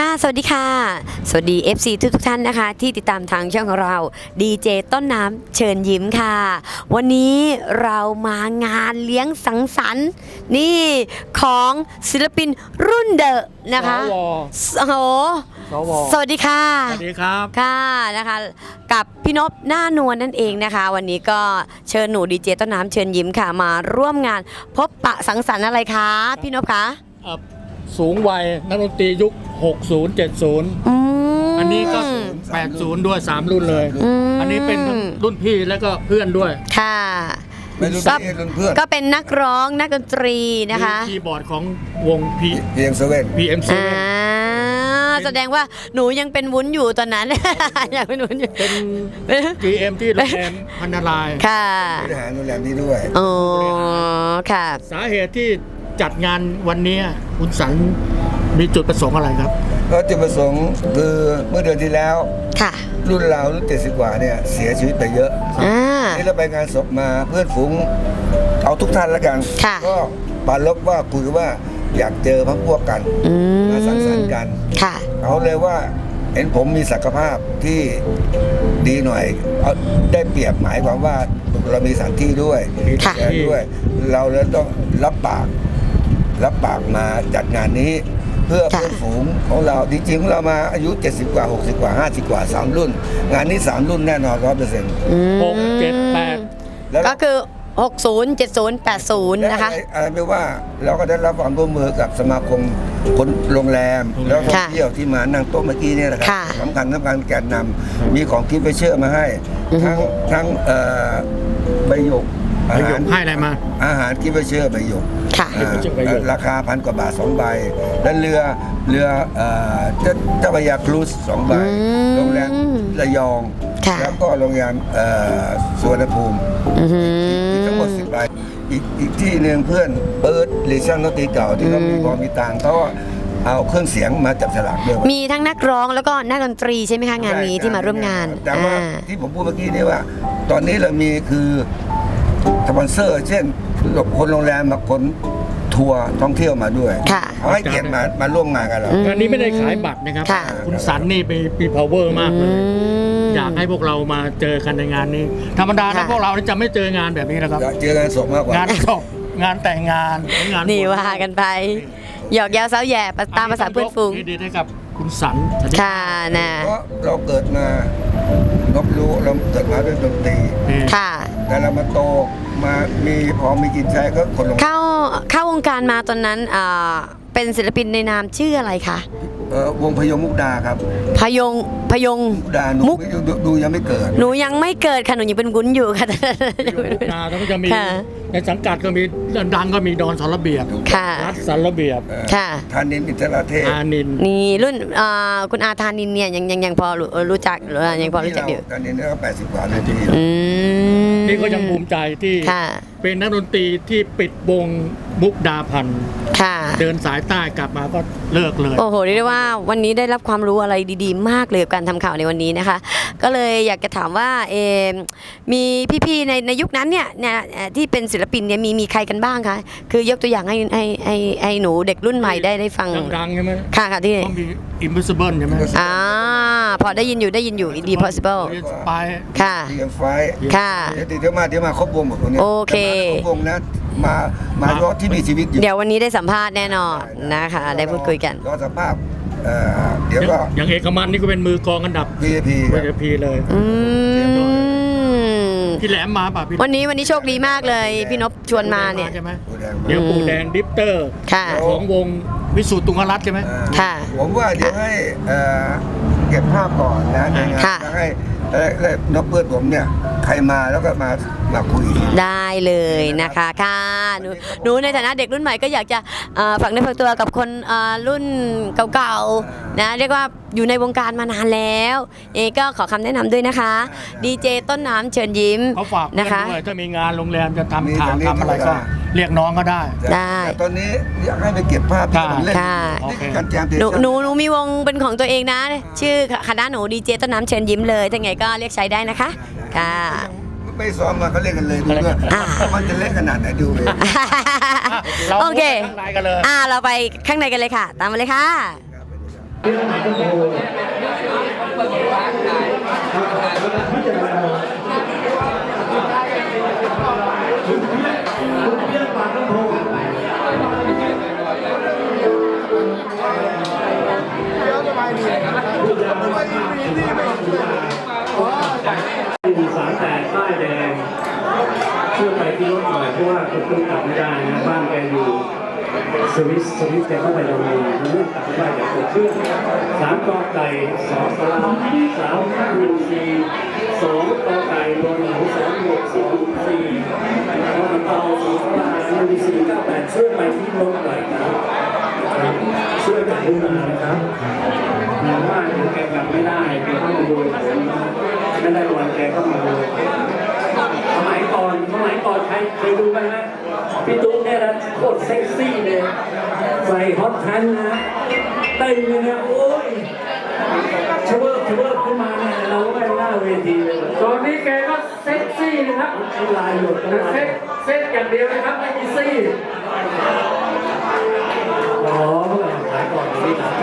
ค่ะ สวัสดีค่ะ สวัสดี FC ทุกทุกๆท่านนะคะ ที่ติดตามทางช่องของเราดีเจต้นน้ำเชิญยิ้มค่ะ วันนี้เรามางานเลี้ยงสังสรรค์นี่ของศิลปินรุ่นเดอะนะคะสว โอ้โหสวสวัสดีค่ะ สวัสดีครับ ค่ะนะคะกับพี่นพหน้านวลนั่นเองนะคะ วันนี้ก็เชิญหนูดีเจต้นน้ำเชิญยิ้มค่ะ มาร่วมงานพบปะสังสรรค์อะไรคะพี่นพคะอะ สูงวัยนักดนตรียุค 60 70 อืม อันนี้ก็80 ด้วย 3 รุ่นเลย อืม อันนี้เป็นรุ่นพี่แล้วก็เพื่อนด้วยค่ะ ไม่รู้ก็พี่รุ่นเพื่อนก็เป็นนักร้องนักดนตรีนะคะ มีคีย์บอร์ดของวง P เพียงเซเว่น PMC อ่าแสดงว่าหนูยังเป็นวุ้นอยู่ตอนนั้น ยังเป็นวุ้นอยู่ เป็น GM ที่โรงแรมพันนารายณ์ค่ะ บริหารโรงแรมนี้ด้วย อ๋อ ค่ะ สาเหตุที่ จัดงานวันนี้คุณสันมีจุดประสงค์อะไรครับ ก็จุดประสงค์คือเมื่อเดือนที่แล้วค่ะ รุ่นเรารุ่นเจ็ดสิบกว่าเนี่ยเสียชีวิตไปเยอะอ่านี่เราไปงานศพมาเพื่อนฝูงเอาทุกท่านแล้วกันค่ะก็ปรารบว่าคุยว่าอยากเจอพักพวกกันอืมมาสังสรรค์กัน ค่ะเอาเลยว่าเห็นผมมีศักยภาพที่ดีหน่อยเอาได้เปรียบหมายความว่าเรามีสถานที่ด้วยมีสถานที่ด้วย เราเลยต้องรับปาก รับปากมาจัดงานนี้ เพื่อค่ะเพื่อนฝูงของเราจริงๆของเรามาอายุ 70 กว่า 60 กว่า 50 กว่า 3 รุ่น งานนี้ 3 รุ่นแน่นอนร้อยเปอร์เซ็นต์อืมหกเจ็ดแปดแล้วก็คือ 60 70 80 นะคะอะไรอะไรไม่ว่าเราก็ได้รับความร่วมมือกับสมาคมคนโรงแรม แล้วท่องค่ะเที่ยวที่มานั่งโต๊ะเมื่อกี้เนี่ยนะครัค่ะสำคัญสำคัญแกนนำมีของกิฟต์ไปเชื่อมาให้อือฮึทั้งทั้งเอ่อใบหยก ประโยคให้อะไรมา อาหารกิฟต์ไปเชื่อใบหยกค่ะ อ่ากิฟต์ไปเชื่อใบหยก ราคาพันกว่าบาทสองใบ และเรือเรือเอ่อเจ้าเจ้าพระยาครูซสองใบอืมโรงแรมระยอง ค่ะ แล้วก็โรงแรมเอ่อสุวรรณภูมิ อือหืออีกทั้งหมดสิบใบอีกอีกที่หนึ่งเพื่อนเปิดลิชั่นดนตรีเก่าที่เขามีอืมพอมีตังค์เขาก็เอาเครื่องเสียงมาจับฉลากด้วยมีทั้งนักร้องแล้วก็นักดนตรีใช่ไหมคะงานนี้ที่มาร่วมงานแต่ว่าอ่า ที่ผมพูดเมื่อกี้นี่ว่า ตอนนี้เรามีคือ สปอนเซอร์ เช่นคนโรงแรมมาคนทัวร์ท่องเที่ยวมาด้วยค่ะ เขาให้เกียรติมามาร่วมงานกับเราอืมงานนี้ไม่ได้ขายบัตรนะครับ ค่ะ คุณสันนี่มีมี power มากเลยม อยากให้พวกเรามาเจอกันในงานนี้ ธรรมดาค่ะถ้าพวกเราจะไม่เจองานแบบนี้นะครับ อยากเจองานศพมากกว่า งานศพงานแต่งงานหรืองานนี่ว่ากันไป หยอกแย้วเซ้าแย่ตามภาษาเพื่อนฝูงเครดิตให้กับคุณสันค่ะนะ เพราะเราเกิดมาน บรู้เราเกิดมาด้วยดนตรีนี่ค่ะ แต่เรามาโตมามีพอมีกินใช้ก็คนลงเข้าเข้าวงการมาตอนนั้นอ่าเป็นศิลปินในนามชื่ออะไรคะเอ่อวงพยงมุกดาครับพยงพยง มุกดาหนูมุก ดูดูยังไม่เกิดหนูยังไม่เกิดค่ะหนูยังเป็นวุ้นอยู่ค่ะอยู่นาแล้วก็จะมีค่ะ ในสังกัดก็มีดังก็มีดอนสารเบียบค่ะ รัฐสารเบียบเอ่อค่ะ ธานินอินทรเทพอานิน นี่รุ่นอ่าคุณอาธานินเนี่ยยังยังยังพอรู้รู้จักหรือว่ายังพอรู้จักอยู่ธานินก็แปดสิบกว่านาทีอืม นี่ก็ยังภูมิใจที่ค่ะ เป็นนักดนตรีที่ปิดวงมุกดาพันธ์ค่ะ เดินสายใต้กลับมาก็เลิกเลย โอ้โหเรียกได้ว่าวันนี้ได้รับความรู้อะไรดีๆ มากเลยกับการทำข่าวในวันนี้นะคะ ก็เลยอยากจะถามว่าเอมมีพี่ๆในในยุคนั้นเนี่ยเนี่ยเอ่อที่เป็นศิลปินเนี่ยมีมีใครกันบ้างคะคือยกตัวอย่างให้ให้ให้ให้หนูเด็กรุ่นใหม่ได้ได้ฟังดังๆใช่ไหมค่ะค่ะที่ก็มี Invisible ใช่ไหมอ่าพอได้ยินอยู่ได้ยินอยู่ Indie Possible ไปค่ะเทียมไฟค่ะเดี๋ยวเดี๋ยวมาเดี๋ยวมาครบวงหมดคนนี้โอเคจะมาครบวงนะมามาเฉพาะที่มีชีวิตอยู่เดี๋ยววันนี้ได้สัมภาษณ์แน่นอนนะคะ ได้พูดคุยกันรอสภาพเอ่อเดี๋ยวก็อย่างเอกมันนี่ก็เป็นมือกลองอันดับ VIP ครับ VIP เลยอืม พี่แหลมมาป่ะพี่วันนี้วันนี้โชคดีมากเลย พี่นพชวนมาเนี่ย ใช่ไหมปูแดงเดี๋ยวปูแดงดิฟเตอร์ค่ะ ของวงวิสุทธ์ตุงครัตน์ใช่ไหมอ่าค่ะผมว่าเดี๋ยวให้เอ่อเก็บภาพก่อนนะในงานค่ะ แล้วให้แล้วแล้วนกเพื่อนผมเนี่ยใครมาแล้วก็มามาคุย ได้เลยนะคะค่ะหนูหนูในฐานะเด็กรุ่นใหม่ก็อยากจะเอ่อฝากเนื้อฝากตัวกับคนเอ่อรุ่นเก่าๆนะเรียกว่า อยู่ในวงการมานานแล้วเองก็ขอคำแนะนำด้วยนะคะ ดีเจต้นน้ำเชิญยิ้มเขาฝากเพื่อนะนคะ ด้วยถ้ามีงานโรงแรมจะมีทำข่าวตรงนี้ทำอะไรก็ได้ เรียกน้องก็ได้ ได้แต่ตอนนี้อยากให้ไปเก็บภาพที่ผมเล่นค่ะ นี่คือการแจมเทหนูชั่นหนูหนูมีวงเป็นของตัวเองนะ ชื่อคณะหนูดีเจต้นน้ำเชิญยิ้มเลยถ้าไงก็เรียกใช้ได้นะคะค่ะ ไม่ซ้อมมาเขาเล่นกันเลยดูด้วยอ่า มันจะเล่นขนาดไหนดูเลยเราโอเคข้างในกันเลย อ่าเราไปข้างในกันเลยค่ะ ตามมาเลยค่ะเรื่องไหนก็โทรพิจารณาคุ ณเพี้ยคุณเพี้ยปากก็โทรมีสารแตกป้ายแดงช่วยไปที่รถหน่อยเพราะว่าคุณคุณกลับไม่ได้นะบ้านแกอยู่สวิสสวิสแกเข้าไปโรงเรียนมันเรื่องกลับไม่ได้ จากตัวเครื่อสามกอไก่สองสลาสามหนึ่งสี่สองกอไก่รวมหนึ่งสองหกสองสี่รวมเตาสองสลาหนึ่งสี่เก้าแปดช่วยไปที่รถหน่อยนะครับช่วยกันดูนานะครับเพราะว่าแกกลับไม่ได้แกต้องมาดูไม่ได้วันแกก็มาดูสมัยก่อนสมัยก่อนใครเคยดูไหมฮะพี่ตุ๊กเนี่ยนะโคตรเซ็กซี่เลยใส่ฮอตแพนนะ เต้นเลยนะโอ้ยชเวิร์ชเวิร์ขึ้นมาเนี่ยเราก็ไม่หน้าเวทีเลยตอนนี้แกก็เซ็กซี่นะครับไอ้ลายหยดกันแต่มาเซ็กเซ็กอย่างเดียวนะครับไม่มีซี่อ๋อเมื่อขายก่อนที่ถามแก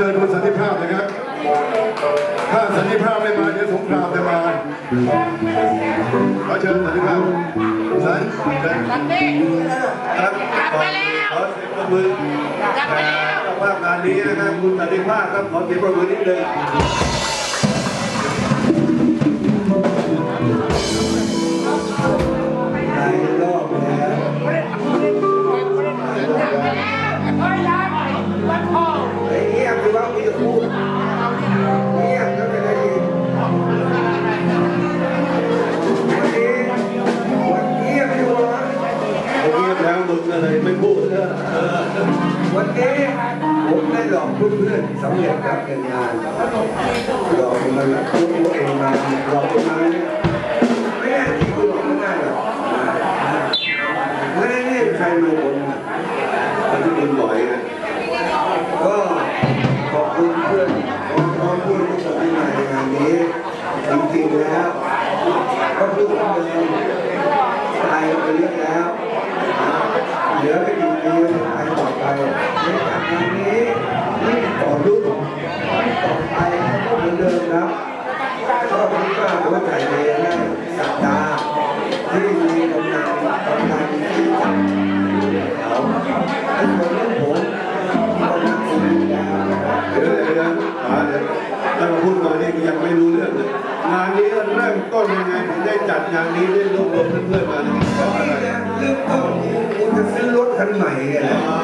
ชิญคุณสันติภาพนะครับ ถ้าสันติภาพไม่มาเดี๋ยวสงครามจะมาขอเชิญสันติภาพสันเชิญครับขอขอเสียงประมือแต่เจ้าภาพงานนี้นะครับคุณสันติภาพครับขอเสียงประมือนิดนึง เร็จครับเป็นงานหลอกมันพูดตัวเองมาหลอกมาเนี่ยไม่แน่คุณหลอกไม่ได้หรอกไม่ได้นี่ใครมาบนมันที่มึงบ่อยนะ ก็ขอบคุณเพื่อนน้องๆเพื่อนทุกคนที่มาในงานนี้จริงๆแล้วก็พูดเหมือนเดิมตายไปเยอะแล้วเหลือไม่กี่ปีจะตายต่อไปในงานนี้ ต่อไปก็เหมือนเดิมครับก็คิดว่าหัวใจเองได้สัปดาห์ที่มีกำลังกำลังที่จะเขาไอ้ส่วนเรื่องผมก็นักสู้แล้วนะครับเดี๋ยวเดี๋ยวเดี๋ยวป๋าเดี๋ยวถ้ามาพูดมานี่กูยังไม่รู้เรื่องเลยงานนี้เริ่มต้นยังไงถึงได้จัดงานนี้ได้รวบรวมเพื่อนๆมาเนี่ยเพราะอะไรเรื่องต้นกูจะซื้อรถคันใหม่เนี่ยแหละอ่า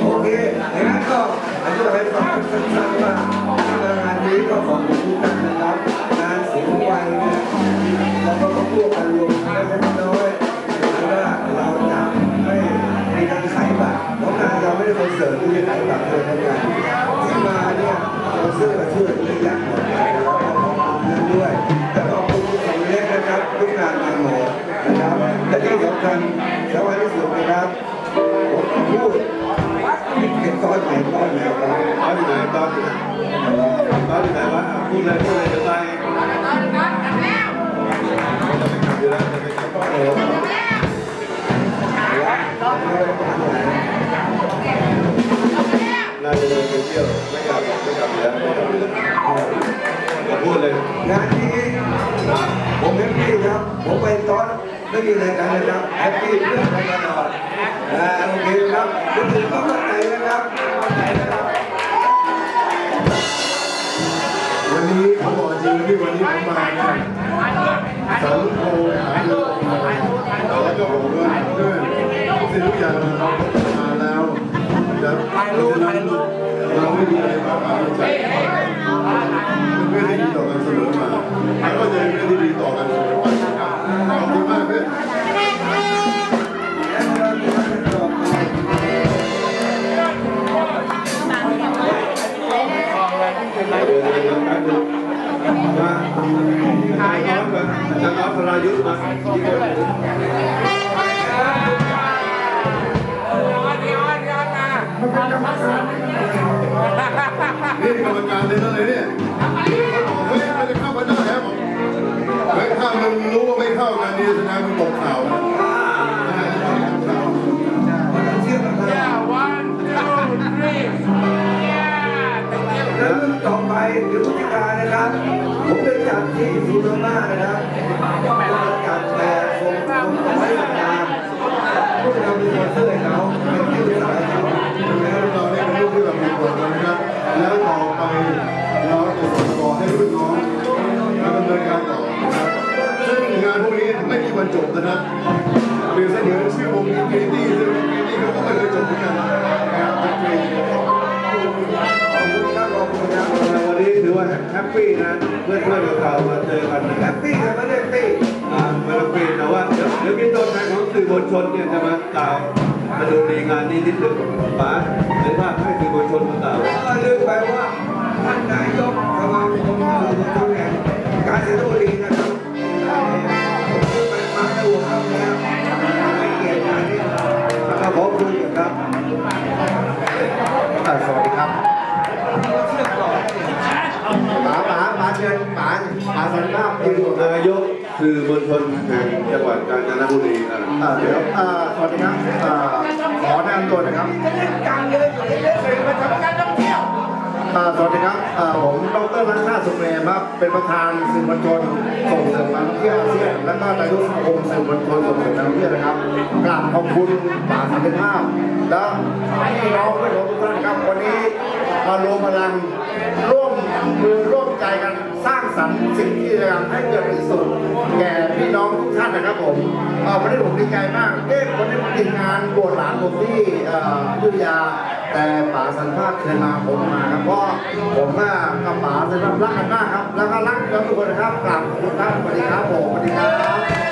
โอเค อย่างนั้นก็อธิบาให้ความสั้นๆว่างานนี้ก็ขอบคุณทุกท่านนะครับงานสูงวัยเนี่ยเราก็ต้องร่วกกันรวมกันเล็กน้อย ดเลยพูดเลยจะไปอยู่แล้วจะไปกลับน่าจะเดินไปเที่ยวไม่กลับไม่กลับแล้วไม่กลับแล้วจะพูดเลยงานนี้ผมแฮปปี้ครับ ผมไปตอนไม่มีอะไรกันนะครับแฮปปี้เรื่องกันตลอดอ่าโอเคครับคุณถึงก็เข้าใจนะครับเข้าใจนะครับ วันนี้ผมมาเนี่ยสังโฆหาเรื่องแล้วก็ผมว่าเพื่อนสิ่งทุกอย่างเราพัฒนาแล้วนะถ่ายรูปถ่ายรูปเราไม่มีอะไรมาเอาใจเพื่อนที่ดีต่อกันเสมอมาแล้วก็จะเป็นเพื่อนที่ดีต่อกันเสมอไป กรรมการเลยนั่นเลยเนี่ยเฮ้ยมันจะเข้ากันได้แฮะผมเฮ้ยถ้ามันรู้ว่าไม่เข้ากันนี่แสดงมันตกข่าวนะเชื่อกันนะแล้วเรื่องต่อไปเดี๋ยวพฤติการนะครับ ผมจะจัดที่ซูโนมานะครับจะจัดแต่ทรงทรงไว้ จบนะครับหรือเสนอชื่อวงอินฟินิตี้ซึ่งอินนิตี้เขาก็ไม่เคยจบเหมือนกันนะครับเป็นเพลงขอบคุณครับขอบคุณครับวันนี้ถือว่าแฮปปี้นะเพื่อนเพื่อนๆเรามาเจอกันแฮปปี้แต่ไม่ได้ปี้อ่าไม่ต้องปีนแต่ว่าเดี๋ยวเดี๋ยวมีตัวแทนของสื่อมวลชนเนี่ยจะมากล่าวมาดูในงานนี้นิดนึงป๋าเห็นภาพให้สื่อมวลชนมากล่าวก็ลืมไปว่าท่านนายกสมาคมสื่อมวลชนแห่งการเสียบุรี ป๋าสันติภาพยืนนายกสื่อมวลชนแห่งจังหวัดกาญจนบุรีอะอ่าเดี๋ยวอ่าสวัสดีครับอ่าขอแนะนำตัวนะครับอ่าสวัสดีครับอ่าผมดรรัชชาติสุเมธครับ เป็นประธานสื่อมวลชนส่งเสริมการท่องเที่ยวอาเซียนและก็นายกสมาคมสื่อมวลชนส่งเสริมการท่องเที่ยวนะครับกราบขอบคุณป่าสันติภาพและพี่น้องเพื่อนของทุกท่านครับวันนี้มารวมพลังร่วมมือร่วม ใจกันสร้างสรรค์สิ่งที่จะทให้เกิดที่สุดแก่พี่น้องทุกท่านนะครับผมเออวันนี้ผมดีใจมากเอ๊ะวันนี้ผมติดงานบวชหลานผมที่เอ่ออยุธยาแต่ป๋าสันภาพเชิญมาผมมาครับเพราะผมว่ากับป๋าสันภาพรักกันมากครับ แล้วก็รักกันทุกคนนะครับกราบขอบคุณครับสวัสดีครับผมสวัสดีครับ